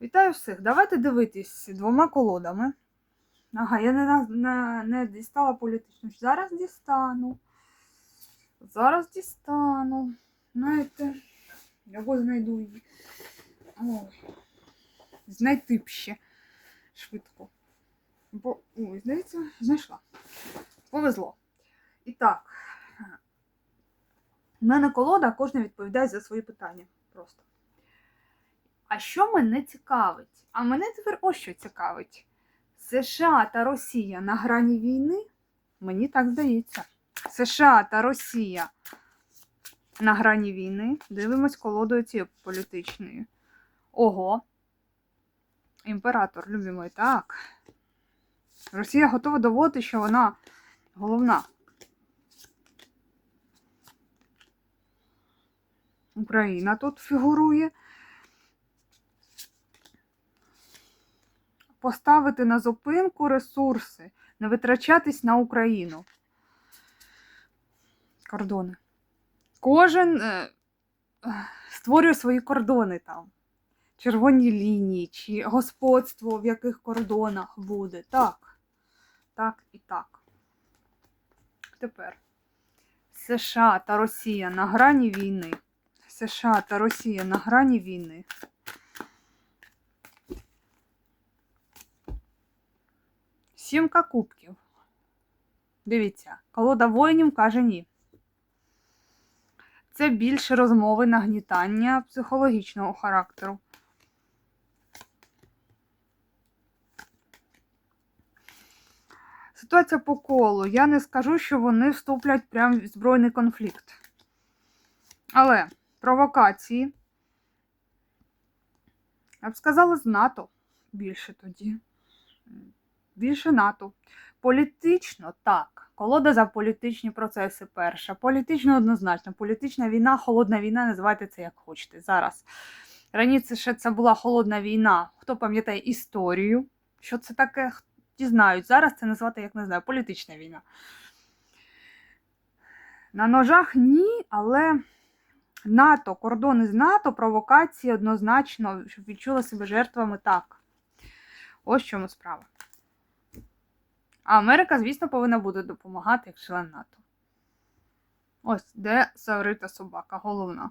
Вітаю всіх! Давайте дивитись двома колодами. Ага, я не, не, не дістала політичну. Зараз дістану. Зараз дістану. Знаєте, або знайду її. Ой. Знайти б ще швидко. Бо, ой, здається, знайшла. Повезло. І так. У мене колода, кожен відповідає за свої питання. Просто. А що мене цікавить? А мене тепер ось що цікавить. США та Росія на грані війни? Мені так здається. США та Росія на грані війни. Дивимось колодою цією політичною. Ого. Імператор, любимий, так. Росія готова доводити, що вона головна. Україна тут фігурує. Поставити на зупинку ресурси, не витрачатись на Україну. Кордони. Кожен е, створює свої кордони там. Червоні лінії, чи господство в яких кордонах буде. Так. Так і так. Тепер. США та Росія на грані війни. США та Росія на грані війни. Сімка кубків. Дивіться, колода воїнів каже ні. Це більше розмови нагнітання психологічного характеру. Ситуація по колу. Я не скажу, що вони вступлять прямо в збройний конфлікт. Але провокації. Я б сказала, з НАТО більше тоді. Більше НАТО. Політично так. Колода за політичні процеси перша. Політично однозначно. Політична війна, холодна війна, називайте це як хочете. Зараз. Раніше ще це була холодна війна. Хто пам'ятає історію? Що це таке? Ті знають. Зараз це назвати, як не знаю, політична війна. На ножах ні, але НАТО, кордони з НАТО, провокації однозначно, щоб відчула себе жертвами так. Ось чому справа. А Америка, звісно, повинна буде допомагати як член НАТО. Ось де саврита собака, головна.